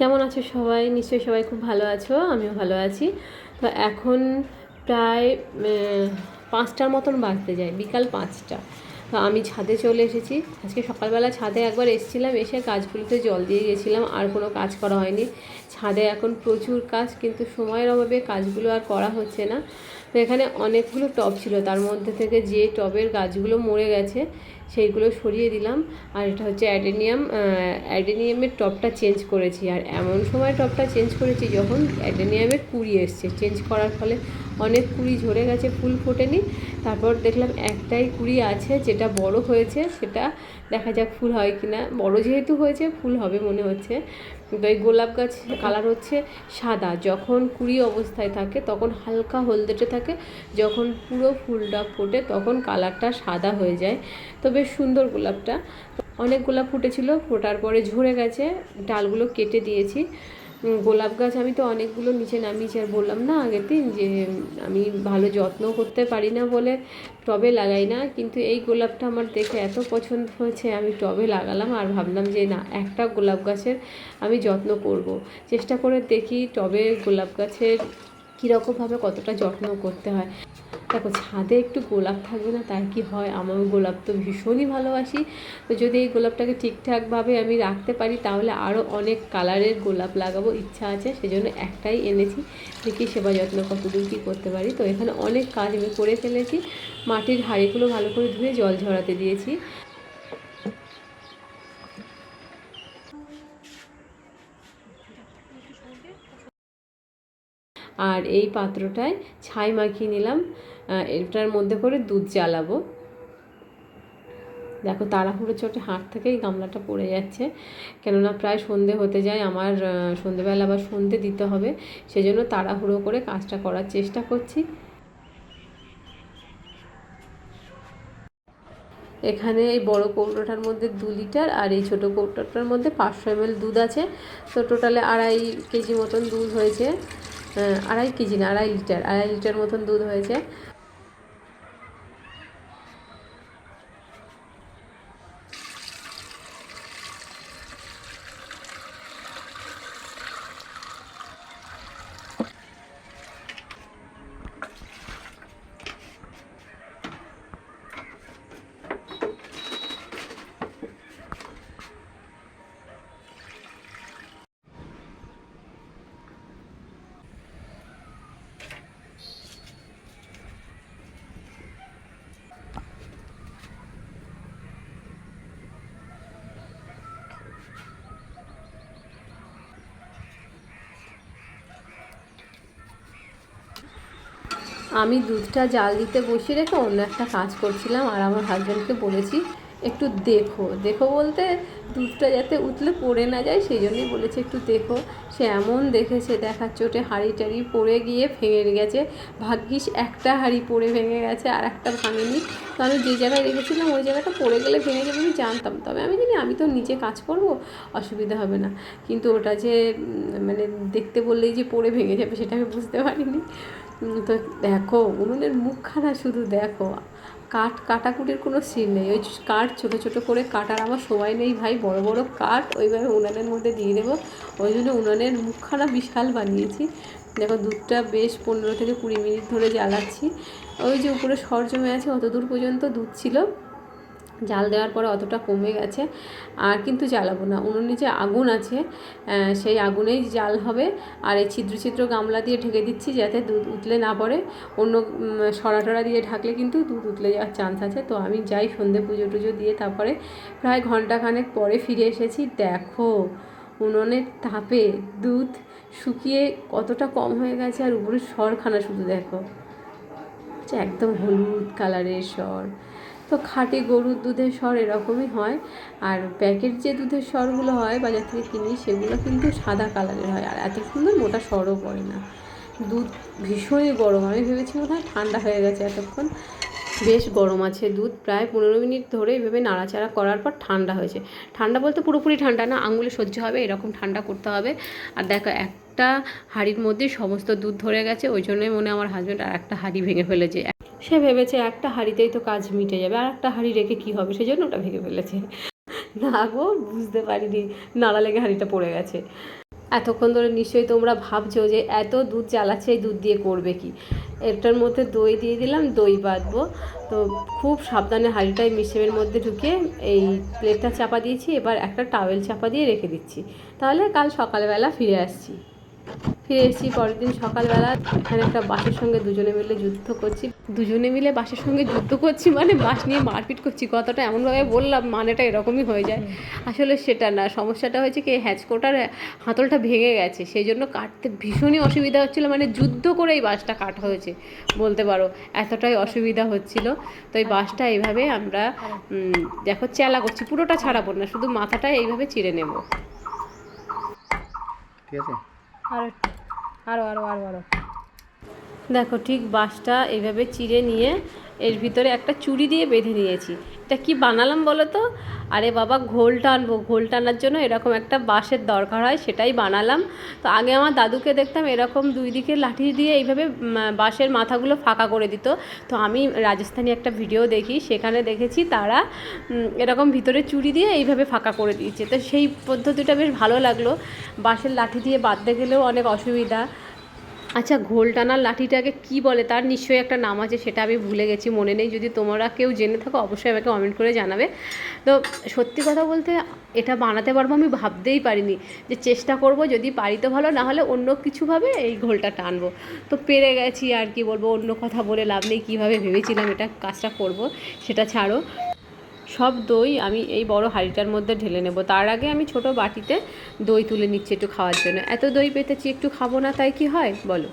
কেমন আছো সবাই? নিশ্চয়ই সবাই খুব ভালো আছো, আমিও ভালো আছি। তো এখন প্রায় পাঁচটার মতন বাজতে যায়, বিকাল পাঁচটা। তো আমি ছাদে চলে এসেছি। আজকে সকালবেলা ছাদে একবার এসেছিলাম, এসে গাছগুলোতে জল দিয়ে গেছিলাম, আর কোনো কাজ করা হয়নি। ছাদে এখন প্রচুর কাজ, কিন্তু সময়ের অভাবে কাজগুলো আর করা হচ্ছে না। তো এখানে অনেকগুলো টব ছিল। তার মধ্যে থেকে যে টবের গাছগুলো মরে গেছে, সেইগুলো সরিয়ে দিলাম। আর এটা হচ্ছে অ্যাডেনিয়াম অ্যাডেনিয়ামের টবটা চেঞ্জ করেছি। আর এমন সময় টবটা চেঞ্জ করেছি যখন অ্যাডেনিয়ামের কুড়ি এসছে। চেঞ্জ করার ফলে অনেক কুড়ি ঝরে গেছে, ফুল ফোটেনি। তারপর দেখলাম একটাই কুড়ি আছে যেটা বড় হয়েছে, সেটা দেখা যাক ফুল হয় কি না বড় যেহেতু হয়েছে, ফুল হবে মনে হচ্ছে। তো এই গোলাপ গাছ কালার হচ্ছে সাদা। যখন কুড়ি অবস্থায় থাকে, তখন হালকা হলদেটে থাকে। যখন পুরো ফুলটা ফোটে, তখন কালারটা সাদা হয়ে যায়। তো বেশ সুন্দর গোলাপটা। অনেক গোলাপ ফুটেছিল, ফোটার পরে ঝরে গেছে। ডালগুলো কেটে দিয়েছি। গোলাপ গাছ আমি তো অনেকগুলো নিচে নামিয়েছি, আর বললাম না আগের দিন যে আমি ভালো যত্ন করতে পারি না বলে টবে লাগাই না, কিন্তু এই গোলাপটা আমার দেখে এত পছন্দ হয়েছে, আমি টবে লাগালাম আর ভাবলাম যে না, একটা গোলাপ গাছের আমি যত্ন করব। চেষ্টা করে দেখি টবে গোলাপ গাছের কীরকমভাবে কতটা যত্ন করতে হয় দেখো, ছাদে একটু গোলাপ থাকবে না তার কি হয়? আমার গোলাপ তো ভীষণই ভালোবাসি। তো যদি এই গোলাপটাকে ঠিকঠাকভাবে আমি রাখতে পারি, তাহলে আরও অনেক কালারের গোলাপ লাগাবো ইচ্ছা আছে, সেজন্য একটাই এনেছি। দেখি সেবা যত্ন কতদূর কী করতে পারি। তো এখানে অনেক কাজ আমি করে ফেলেছি। মাটির হাঁড়িগুলো ভালো করে ধুয়ে জল ঝরাতে দিয়েছি। আর এই পাত্রটায় ছাই মাখিয়ে নিলাম। এটার মধ্যে করে দুধ জ্বালাবো। দেখো তাড়াহুড়ো চোটে হাত থেকেই গামলাটা পড়ে যাচ্ছে, কেননা প্রায় সন্ধে হতে যায়, আমার সন্ধেবেলা আবার সন্ধে দিতে হবে, সেজন্য তাড়াহুড়ো করে কাজটা করার চেষ্টা করছি। এখানে এই বড় কৌটোটার মধ্যে দু লিটার আর এই ছোটো কৌটোটার মধ্যে পাঁচশো এমএল দুধ আছে। তো টোটালে আড়াই কেজি মতন দুধ হয়েছে। আড়াই কেজি না আড়াই লিটার আড়াই লিটার মতন দুধ হয়েছে। আমি দুধটা জাল দিতে বসিয়ে রেখে অন্য একটা কাজ করছিলাম, আর আমার হাজব্যান্ডকে বলেছি, একটু দেখো। দেখো বলতে দুধটা যাতে উতলে পড়ে না যায়, সেই জন্যই বলেছে, একটু দেখো। সে এমন দেখেছে, দেখার চোটে হাঁড়ি টাড়ি পড়ে গিয়ে ভেঙে গেছে। ভাগ্যিস একটা হাঁড়ি পড়ে ভেঙে গেছে, আর একটা ভাঙেনি। তো আমি যে জায়গায় রেখেছিলাম, ওই জায়গাটা পড়ে গেলে ভেঙে যাবে আমি জানতাম। তবে আমি জানি, আমি তো নিজে কাজ করব, অসুবিধা হবে না। কিন্তু ওটা যে মানে দেখতে বললেই যে পড়ে ভেঙে যাবে, সেটা আমি বুঝতে পারিনি। তো দেখো, উনুনের মুখখানা শুধু দেখো। কাঠ, কাটাকুটির কোনো সিন নেই। ওই কাঠ ছোটো ছোটো করে কাটার আমার সময় নেই ভাই, বড় বড় কাঠ ওইভাবে উনানের মধ্যে দিয়ে দেবো। ওই জন্য উনানের মুখখানা বিশাল বানিয়েছি। দেখো, দুধটা বেশ পনেরো থেকে কুড়ি মিনিট ধরে জ্বালাচ্ছি। ওই যে উপরে সর জমে আছে অত দূর পর্যন্ত দুধ ছিল। জাল দেওয়ার পরে অতটা কমে গেছে আর কিন্তু জ্বালাবো না। উনুনে যে আগুন আছে সেই আগুনেই জাল হবে। আর এই ছিদ্র ছিদ্র গামলা দিয়ে ঢেকে দিচ্ছি যাতে দুধ উতলে না পড়ে। অন্য উম, সরা টরা দিয়ে ঢাকলে কিন্তু দুধ উতলে যাওয়ার চান্স আছে। তো আমি যাই সন্ধে পুজো টুজো দিয়ে তারপরে প্রায় ঘন্টাখানেক পরে ফিরে এসেছি। দেখো উনুনের তাপে দুধ শুকিয়ে কতটা কম হয়ে গেছে আর উপরে সরখানা শুধু দেখো। একদম হলুদ কালারের স্বর তো খাঁটি গরুর দুধের স্বর এরকমই হয়। আর প্যাকেট যে দুধের স্বরগুলো হয়, বাজার থেকে কিনি, সেগুলো কিন্তু সাদা কালারের হয়। আর এত সুন্দর মোটা স্বরও পড়ে না। দুধ ভীষণই গরম। আমি ভেবেছি মনে হয় ঠান্ডা হয়ে গেছে এতক্ষণ। বেশ গরম আছে দুধ। প্রায় পনেরো মিনিট ধরে এভাবে নাড়াচাড়া করার পর ঠান্ডা হয়েছে। ঠান্ডা বলতে পুরোপুরি ঠান্ডা না, আঙুলে সহ্য হবে, এরকম ঠান্ডা করতে হবে। আর দেখো, একটা হাঁড়ির মধ্যে সমস্ত দুধ ধরে গেছে। ওই জন্যই মনে আমার হাজব্যান্ড আর একটা হাঁড়ি ভেঙে ফেলেছে। সে ভেবেছে একটা হাঁড়িতেই তো কাজ মিটে যাবে, আর একটা হাঁড়ি রেখে কী হবে? সেই জন্য ওটা ভেঙে ফেলেছে। না গো, বুঝতে পারিনি। নাড়া লেগে হাঁড়িটা পড়ে গেছে। এতক্ষণ ধরে নিশ্চয়ই তোমরা ভাবছ যে এত দুধ জ্বালাচ্ছে এই দুধ দিয়ে করবে কি? এটার মধ্যে দই দিয়ে দিলাম, দই বাঁধবো। তো খুব সাবধানে হাঁড়িটাই মিশ্রমের মধ্যে ঢুকিয়ে এই প্লেটটা চাপা দিয়েছি। এবার একটা টাওয়েল চাপা দিয়ে রেখে দিচ্ছি। তাহলে কাল সকালবেলা ফিরে আসছি। ফিরে এসেছি পরের দিন সকালবেলা। এখানে একটা বাসের সঙ্গে দুজনে মিলে যুদ্ধ করছি। দুজনে মিলে বাসের সঙ্গে যুদ্ধ করছি মানে বাস নিয়ে মারপিট করছি কথাটা এমনভাবে বললাম মানেটা এরকমই হয়ে যায়। আসলে সেটা না সমস্যাটা হয়েছে কি হ্যাচকোটার হাতলটা ভেঙে গেছে সেই জন্য কাটতে ভীষণই অসুবিধা হচ্ছিল মানে যুদ্ধ করে এই বাসটা কাটা হয়েছে বলতে পারো এতটাই অসুবিধা হচ্ছিল। তো এই বাসটা এইভাবে আমরা দেখো চেলা করছি পুরোটা ছাড়াবো না শুধু মাথাটা এইভাবে চিড়ে নেব। ঠিক আছে? আরও আরও আরও আরও আরও। দেখো ঠিক বাঁশটা এইভাবে চিড়ে নিয়ে এর ভিতরে একটা চুড়ি দিয়ে বেঁধে নিয়েছি। এটা কি বানালাম বলো তো আরে বাবা ঘোল টানবো ঘোল টানার জন্য এরকম একটা বাঁশের দরকার হয়, সেটাই বানালাম। তো আগে আমার দাদুকে দেখতাম এরকম দুই দিকে লাঠি দিয়ে এইভাবে বাঁশের মাথাগুলো ফাঁকা করে দিত। তো আমি রাজস্থানি একটা ভিডিও দেখি, সেখানে দেখেছি তারা এরকম ভিতরে চুড়ি দিয়ে এইভাবে ফাঁকা করে দিয়েছে। তো সেই পদ্ধতিটা বেশ ভালো লাগল। বাঁশের লাঠি দিয়ে বাঁধতে গেলেও অনেক অসুবিধা। আচ্ছা ঘোল টানার লাঠিটাকে কি বলে? তার নিশ্চয়ই একটা নাম আছে, সেটা আমি ভুলে গেছি, মনে নেই। যদি তোমরা কেউ জেনে থাকো, অবশ্যই আমাকে কমেন্ট করে জানাবে। তো সত্যি কথা বলতে, এটা বানাতে পারব আমি ভাবতেই পারিনি যে চেষ্টা করব যদি পারি তো ভালো, না হলে অন্য কিছুভাবে এই ঘোলটা টানবো। তো পেরে গেছি আর কি বলব, অন্য কথা বলে লাভ নেই, কীভাবে ভেবেছিলাম এটা কাজটা করব, সেটা ছাড়ো। সব দই আমি এই বড় হাঁড়িটার মধ্যে ঢেলে নেব। তার আগে আমি ছোট বাটিতে দই তুলে নিচ্ছি একটু খাওয়ার জন্য। এত দই পেতেছি, একটু খাব না, তাই কি হয়? বলো।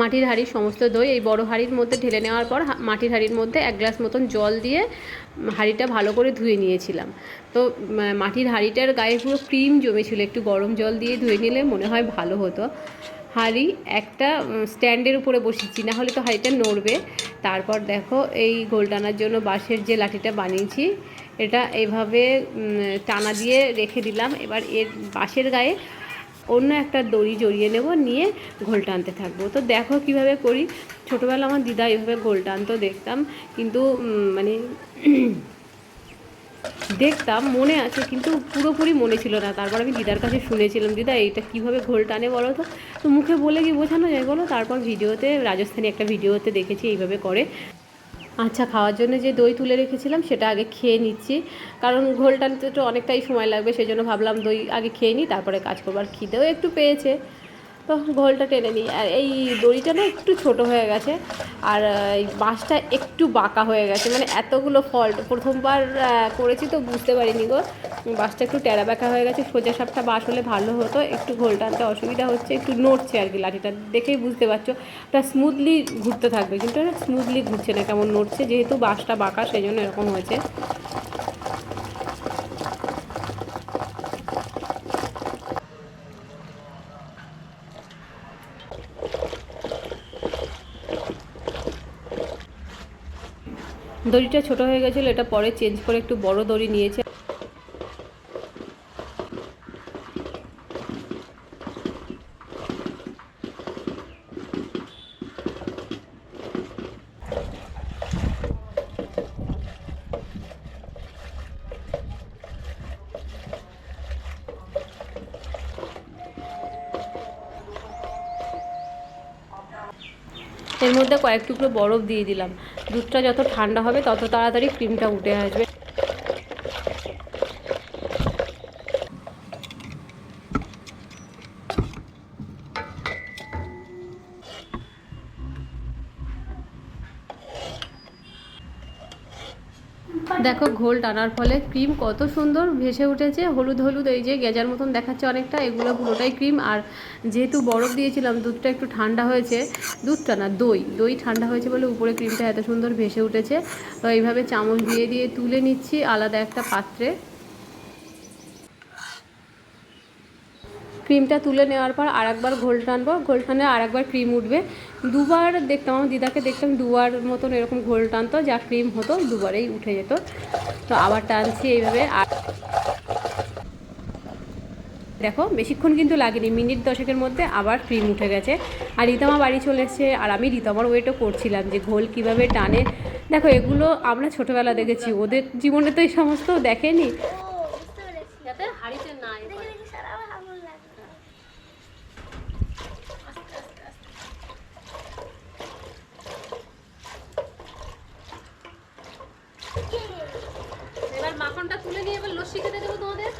মাটির হাঁড়ির সমস্ত দই এই বড় হাঁড়ির মধ্যে ঢেলে নেওয়ার পর মাটির হাঁড়ির মধ্যে এক গ্লাস মতন জল দিয়ে হাঁড়িটা ভালো করে ধুয়ে নিয়েছিলাম। তো মাটির হাঁড়িটার গায়ে পুরো ক্রিম জমেছিল। একটু গরম জল দিয়ে ধুয়ে নিলে মনে হয় ভালো হতো। হাঁড়ি একটা স্ট্যান্ডের উপরে বসিয়েছি না হলে তো হাঁড়িটা নড়বে। তারপর দেখো এই গোল টানার জন্য বাঁশের যে লাঠিটা বানিয়েছি এটা এইভাবে উম, টানা দিয়ে রেখে দিলাম। এবার এর বাঁশের গায়ে অন্য একটা দড়ি জড়িয়ে নেব নিয়ে ঘোল টানতে থাকব। তো দেখো কীভাবে করি। ছোটোবেলা আমার দিদা এইভাবে ঘোল টানতো দেখতাম কিন্তু মানে দেখতাম, মনে আছে, কিন্তু পুরোপুরি মনে ছিল না। তারপর আমি দিদার কাছে শুনেছিলাম, দিদা, এইটা কীভাবে ঘোল টানে বলো তো? তো মুখে বলে কি বোঝানো যায় বলো? তারপর ভিডিওতে, রাজস্থানি একটা ভিডিওতে দেখেছি, এইভাবে করে। আচ্ছা খাওয়ার জন্য যে দই তুলে রেখেছিলাম, সেটা আগে খেয়ে নিচ্ছি। কারণ ঘোল টানতে তো অনেকটাই সময় লাগবে সেই জন্য ভাবলাম দই আগে খেয়ে নিই, তারপরে কাজ করবার খিদেও একটু পেয়েছে। তো ঘোলটা টেনে নিই। আর এই দড়িটা না একটু ছোট হয়ে গেছে, আর এই বাঁশটা একটু বাঁকা হয়ে গেছে। মানে এতগুলো ফল্ট, প্রথমবার করেছি তো বুঝতে পারিনি গো। বাঁশটা একটু টেরা বাঁকা হয়ে গেছে, সোজা সাপটা বাঁশ হলে ভালো হতো। একটু ঘোল টানতে অসুবিধা হচ্ছে, একটু নড়ছে আর কি লাঠিটা। দেখেই বুঝতে পারছ, ওটা স্মুথলি ঘুরতে থাকবে। কিন্তু স্মুথলি ঘুরছে না, কেমন নড়ছে। যেহেতু বাঁশটা বাঁকা সেই জন্য এরকম হয়েছে। দড়িটা ছোট হয়ে গেছিল, এটা পরে চেঞ্জ করে একটু বড় দড়ি নিয়েছে। এর মধ্যে কয়েক টুকরো বরফ দিয়ে দিলাম। দুধটা যত ঠান্ডা হবে তত তাড়াতাড়ি ক্রিমটা উঠে আসবে। দেখো ঘোল টানার ফলে ক্রিম কত সুন্দর ভেসে উঠেছে। হলুদ হলুদ এই যে গেজার মতন দেখাচ্ছে অনেকটা, এগুলো পুরোটাই ক্রিম। আর যেহেতু বরফ দিয়েছিলাম, দুধটা একটু ঠান্ডা হয়েছে। দুধটা না, দই। দই ঠান্ডা হয়েছে বলে উপরে ক্রিমটা এত সুন্দর ভেসে উঠেছে। তো এইভাবে চামচ দিয়ে দিয়ে তুলে নিচ্ছি, আলাদা একটা পাত্রে। ক্রিমটা তুলে নেওয়ার পর আর একবার ঘোল টানবো। ঘোল টানে আর একবার ক্রিম উঠবে। দুবার দেখতাম, আমার দিদাকে দেখতাম দুবার মতন এরকম ঘোল টানতো, যা ক্রিম হতো দুবারেই উঠে যেত। তো আবার টানছি এইভাবে। আর দেখো, বেশিক্ষণ কিন্তু লাগেনি, মিনিট দশেকের মধ্যে আবার ক্রিম উঠে গেছে। আর রিতমা বাড়ি চলে এসছে, আর আমি রিতমার ওয়েটও করছিলাম যে ঘোল কীভাবে টানে। দেখো, এগুলো আমরা ছোটোবেলা দেখেছি, ওদের জীবনে তো এই সমস্ত দেখেনি ও বুঝতে পেরেছি যাতে হাড়িতে না দেখে দেখে সারা ভালো লাগল লস্যি খেতে দেবো তোমাদের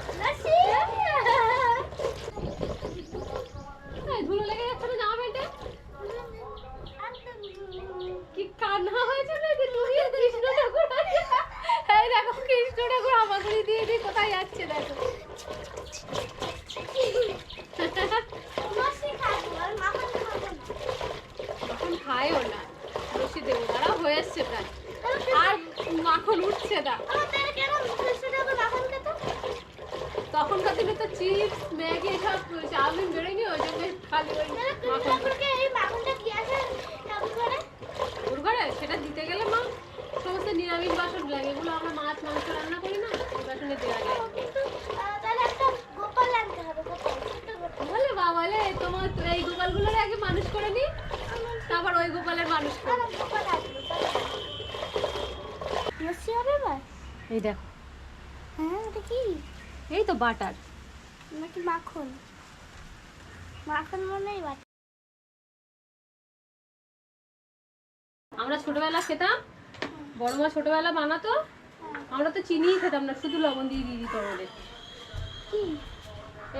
এই, ধুলো লেগে যাচ্ছে না জামা প্যান্টে কি কান্না হয়েছে নাকি তুমি কৃষ্ণ ঠাকুর এই দেখো কৃষ্ণ ঠাকুর আমাগুলি দিয়ে দিয়ে কোথায় যাচ্ছে দেখো এখন খায়ও না লস্যি দেবো তারা হয়ে এসছে প্রায় আর মাখন উঠছে না দিনে তো চিপস ম্যাগি এসব চাউমিন বেরোয়নি ওই জন্য খালি ওই ওর ঘরে সেটা দিতে গেলে মা সমস্ত নিরামিষ বাসন লাগে। এগুলো আমরা মাছ মাংস রান্না করি না বাসনে দেওয়া যায়। বলে তোমার এই গোপালগুলোর আগে মানুষ করে নি তারপর ওই গোপালের মানুষ করে এই দেখো। হ্যাঁ ওটা কি? এই তো বাটার। নাকি মাখন? মাখন মনে হয় বাটা আমরা ছোটবেলা খেতাম বড় মা ছোটবেলা বানাতো আমরা তো চিনিই খেতাম না শুধু লবণ দিয়ে দিয়ে দিত আমাদের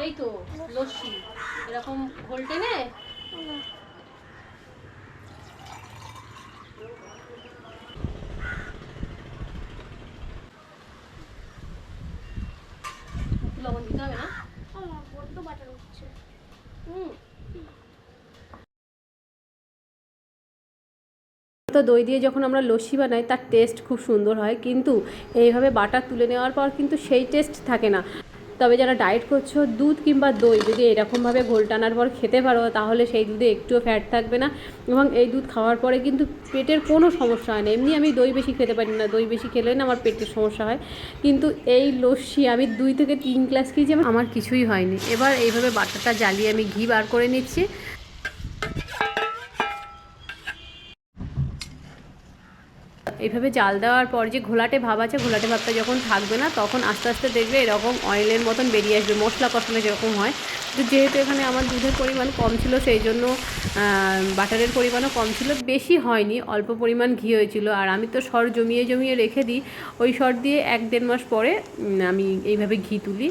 এই তো লস্যি। এরকম ঘোল টেনে না। একটু লবণ দিতে হবে না আমার বড্ড বাটার উঠছে হুম তো দই দিয়ে যখন আমরা লস্যি বানাই, তার টেস্ট খুব সুন্দর হয়। কিন্তু এইভাবে বাটার তুলে নেওয়ার পর কিন্তু সেই টেস্ট থাকে না। তবে যারা ডায়েট করছ, দুধ কিংবা দই যদি এরকমভাবে ঘোল টানার পর খেতে পারো, তাহলে সেই দুধে একটুও ফ্যাট থাকবে না এবং এই দুধ খাওয়ার পরে কিন্তু পেটের কোনো সমস্যা হয় না। এমনি আমি দই বেশি খেতে পারি না, দই বেশি খেলে না আমার পেটের সমস্যা হয়। কিন্তু এই লস্যি আমি দুই থেকে তিন গ্লাস খেয়েছি, আমার- কিছুই হয়নি। এবার এইভাবে বাটারটা জ্বালিয়ে আমি ঘি বার করে নিচ্ছি। এইভাবে জাল দেওয়ার পর যে ঘোলাটে ভাব আছে, ঘোলাটে ভাবটা যখন থাকবে না, তখন আস্তে আস্তে দেখবে এরকম অয়েলের মতন বেরিয়ে আসবে, মশলা কষানো যেরকম হয়। তো যেহেতু এখানে আমার দুধের পরিমাণ কম ছিল, সেই জন্য বাটারের পরিমাণও কম ছিল, বেশি হয়নি, অল্প পরিমাণ ঘি হয়েছিল। আর আমি তো সর জমিয়ে জমিয়ে রেখে দিই, ওই সর দিয়ে এক দেড় মাস পরে আমি এইভাবে ঘি তুলি।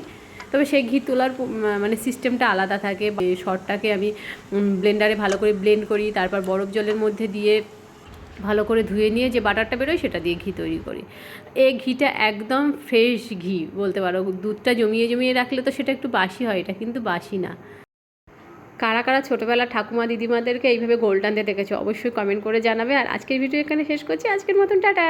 তবে সেই ঘি তোলার মানে সিস্টেমটা আলাদা থাকে। সরটাকে আমি ব্লেন্ডারে ভালো করে ব্লেন্ড করি, তারপর বরফ জলের মধ্যে দিয়ে ভালো করে ধুয়ে নিয়ে যে বাটারটা বেরোয় সেটা দিয়ে ঘি তৈরি করি। এই ঘিটা একদম ফ্রেশ ঘি বলতে পারো। দুধটা জমিয়ে জমিয়ে রাখলে তো সেটা একটু বাসি হয়, এটা কিন্তু বাসি না। কারা কারা ছোটোবেলা ঠাকুমা দিদিমাদেরকে এইভাবে গোল টানতে দেখেছ অবশ্যই কমেন্ট করে জানাবে। আর আজকের ভিডিও এখানে শেষ করছি। আজকের মতন, টাটা!